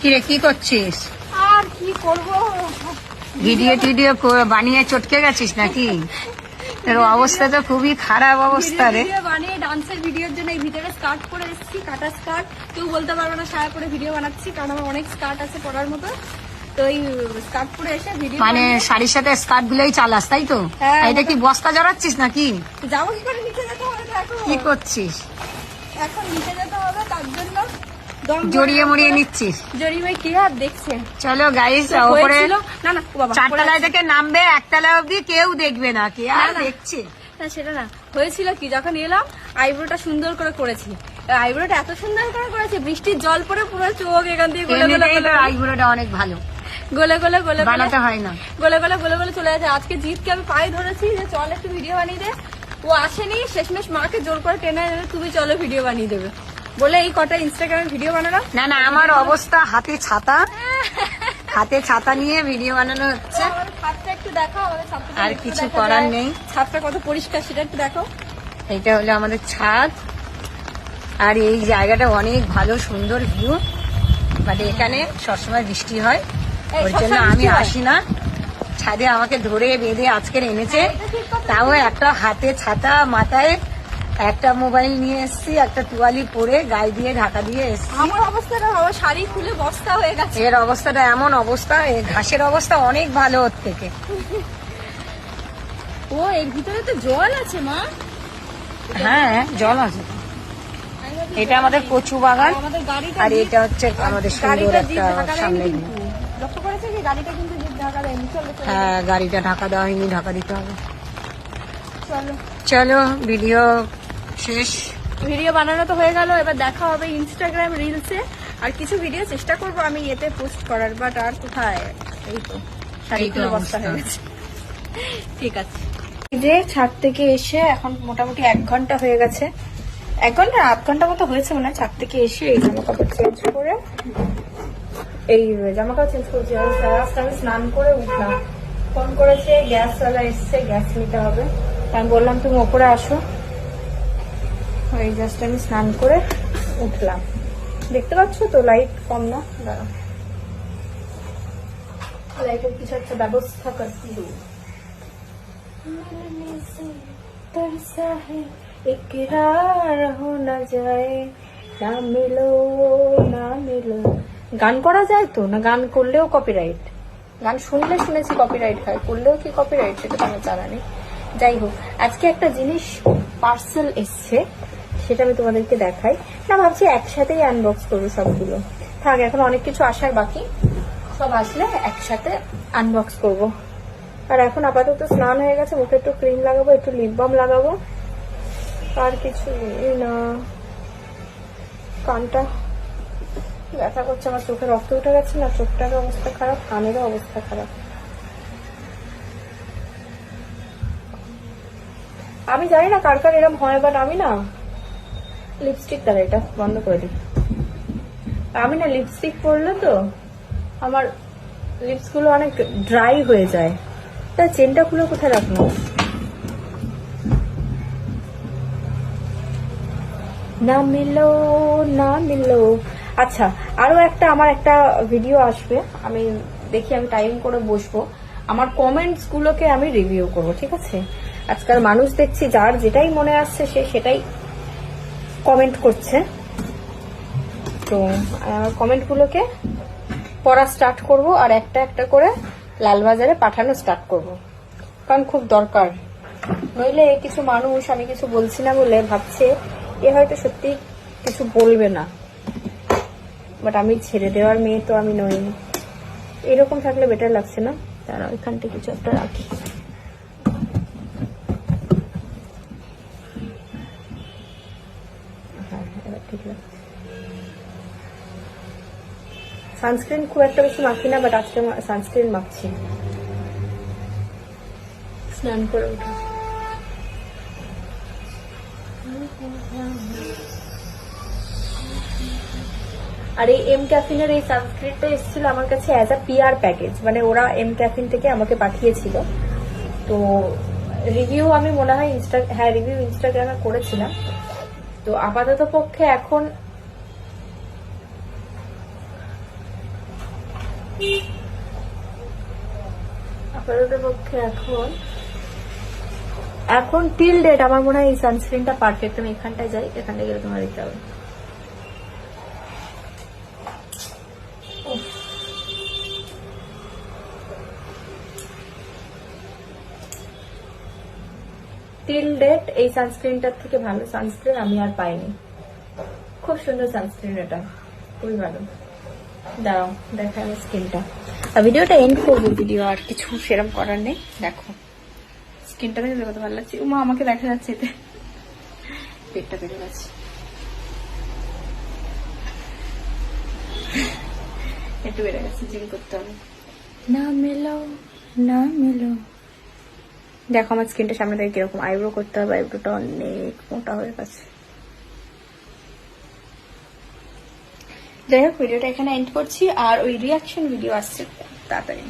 কিরে কি করছিস? আর কি করব? ভিডিও টিডিও বানিয়ে চটকে গেছিস নাকি? তোর অবস্থা তো খুবই খারাপ অবস্থা রে। বানিয়ে ডান্সের ভিডিওর জন্য এই ভিতরে স্কার্ট পরে এসেছি কাটা স্কার্ট কেউ বলতে পারবে না সারা করে ভিডিও বানাচ্ছি কারণ আমার অনেক স্কার্ট আছে পরার মতো। তো এই স্কার্ট পরে এসে ভিডিও মানে শাড়ির সাথে স্কার্ট গুলোই চালাস তাই তো? হ্যাঁ। এটা কি বস্তা জড়াচ্ছিস নাকি? যাব কি করে নিচে যেতে হবে কি করছিস? এখন নিচে যেতে হবে তার জন্য জড়িয়ে মরিয়ে নিচ্ছিস। জড়িয়ে ভাই কি আর দেখছে? চলো গাইস তো ওপরে না না চারতলায় থেকে নামবে একতলা কেউ দেখবে না কে আর। দেখছে? না সেটা না। হয়েছিল কি যখন এলাম আইব্রোটা সুন্দর করে করেছি। আইব্রোটা এত সুন্দর করে করেছি বৃষ্টির জল পরে পুরো চোখ এখান থেকে গলে গলে গলে অনেক ভালো। গলে গলে গলে গলে। বানাতে হয় না। গলে গলে গলে গলে চলে যাচ্ছে আজকে জিতকে আমি পায়ে ধরেছি যে চল একটু ভিডিও বানিয়ে দে। ও আসেনি শেষমেশ মাকে জোর করে টেনে তুমি চলো ভিডিও বানিয়ে দেবে। বলে এই কটা ইনস্টাগ্রামে ভিডিও বানালাম? না না আমার অবস্থা হাতে ছাতা। হাতে ছাতা নিয়ে ভিডিও বানানো হচ্ছে। ছাদটা একটু দেখাও আমাদের আর কিছু করার নেই। ছাদটা কত পরিষ্কার সেটা একটু দেখো এইটা হলো আমাদের ছাদ। আর এই জায়গাটা অনেক ভালো সুন্দর ভিউ বাট এখানে সবসময় বৃষ্টি হয়। ওই জন্য আমি আসি না। ছাদে আমাকে ধরে বেঁধে আজকের এনেছে। কথা। তাও একটা হাতে ছাতা মাথায় একটা মোবাইল নিয়ে এসেছি একটা তুয়ালি পরে গায়ে দিয়ে ঢাকা দিয়ে এসেছি। আমার অবস্থাটা আমার শাড়ি খুলে বস্তা হয়ে গেছে। এর অবস্থাটা এমন অবস্থা এই ঘাসের অবস্থা অনেক ভালো ওর থেকে। ও এর ভিতরে তো জল আছে মা। হ্যাঁ জল আছে। এটা আমাদের কচু বাগান আর এটা হচ্ছে আমাদের সুন্দর একটা সামনে হ্যাঁ গাড়িটা ঢাকা দেওয়া হয়নি ঢাকা দিতে হবে। চলো। চলো ভিডিও শেষ। ভিডিও বানানো তো হয়ে গেল এবার দেখা হবে ইনস্টাগ্রাম রিলসে আর কিছু ভিডিও চেষ্টা করব আমি এতে পোস্ট করার বাট আর কোথায়? এই তো বস্তা। হয়ে গেছে ঠিক আছে। যে ছাদ থেকে এসে এখন মোটামুটি এক ঘণ্টা হয়ে গেছে। এক ঘণ্টা আধ ঘণ্টা মতো হয়েছে মনে হয় ছাদ থেকে এসে এই জামা কাপড় চেঞ্জ করে। এই জামা কাপড় চেঞ্জ করছি আর জাস্ট আমি স্নান করে উঠলাম। ফোন করেছে গ্যাস গ্যাসওয়ালা এসছে গ্যাস নিতে হবে। আমি বললাম তুমি ওপরে আসো। এই জাস্ট আমি স্নান করে উঠলাম। দেখতে পাচ্ছ তো লাইট কম না? দাঁড়া লাইটের কিছু একটা ব্যবস্থা করতে না যায় না না গান করা যায় তো? না গান করলেও কপিরাইট গান শুনলে শুনেছি কপিরাইট হয়, করলেও কি কপিরাইট সেটা তো আমার জানা নেই। যাই হোক, আজকে একটা জিনিস পার্সেল এসছে। সেটা আমি তোমাদেরকে দেখাই। না, ভাবছি একসাথেই আনবক্স করব সবগুলো। থাক, এখন অনেক কিছু আসার বাকি। সব আসলে একসাথে আনবক্স করব। আর এখন আপাতত স্নান হয়ে গেছে, মুখে একটু ক্রিম লাগাবো, একটু লিপ বাম লাগাবো। আর কিছু না। কানটা ব্যথা করছে, আমার চোখে রক্ত উঠে গেছে না চোখটার অবস্থা খারাপ, কানেরও অবস্থা খারাপ। আমি জানি না কার কার এরম হয় বাট আমি না লিপস্টিক তার এটা বন্ধ করে দিই। আমি না লিপস্টিক পরলে তো আমার লিপসগুলো অনেক ড্রাই হয়ে যায়। তা চেনটা খুলে কোথায় রাখল না মিলো না মিলো আচ্ছা আরও একটা, আমার একটা ভিডিও আসবে। আমি দেখি, আমি টাইম করে বসবো। আমার কমেন্টস গুলোকে আমি রিভিউ করব, ঠিক আছে? আজকাল মানুষ দেখছি, যার যেটাই মনে আসছে, সে সেটাই কমেন্ট করছে। তো আমি আমার কমেন্টগুলোকে পড়া স্টার্ট করব আর একটা একটা করে লালবাজারে পাঠানো স্টার্ট করব। কারণ খুব দরকার। নইলে কিছু মানুষ, আমি কিছু বলছি না বলে ভাবছে, এ হয়তো সত্যি কিছু বলবে না। বাট আমি ছেড়ে দেওয়ার মেয়ে তো আমি নই। এরকম থাকলে বেটার লাগছে না। তারা ওইখানটা কিছু একটা রাখি হ্যাঁ এবার ঠিক লাগছে সানস্ক্রিন খুব একটা বেশি মাখি না বাট আজকে সানস্ক্রিন মাখছি। স্নান করে আর এই এম ক্যাফিনের এই সানস্ক্রিনটা এসেছিল আমার কাছে অ্যাজ আ পিআর প্যাকেজ মানে ওরা এম ক্যাফিন থেকে আমাকে পাঠিয়েছিল। তো রিভিউ আমি মনে হয় ইনস্টা হ্যাঁ রিভিউ ইনস্টাগ্রামে করেছিলাম। তো আপাতত পক্ষে এখন আপাতত পক্ষে এখন এখন টিল ডেট আমার মনে হয় এই সানস্ক্রিনটা পারফেক্ট আমি এখানটায় যাই, এখানটায় গেলে তোমার দেখতে হবে। টিল ডেট এই সানস্ক্রিনটার থেকে ভালো সানস্ক্রিন আমি আর পাইনি খুব সুন্দর সানস্ক্রিন এটা, খুবই ভালো দাঁড়াও দেখা স্কিনটা। আর ভিডিওটা এন্ড করব, ভিডিও আর কিছু সেরকম করার নেই। দেখো, স্কিনটা দেখে কত ভালো লাগছে। উমা, আমাকে দেখা যাচ্ছে এতে। পেটটা বেড়ে গেছে একটু বেড়ে গেছে, জিম করতে হবে। না মেলো না মেলো। দেখো, আমার স্কিনটা সামনে থেকে কীরকম আইব্রো করতে হবে, আইব্রোটা অনেক মোটা হয়ে গেছে। যাই হোক ভিডিওটা এখানে এন্ড করছি আর ওই রিয়াকশন ভিডিও আসছে তাড়াতাড়ি।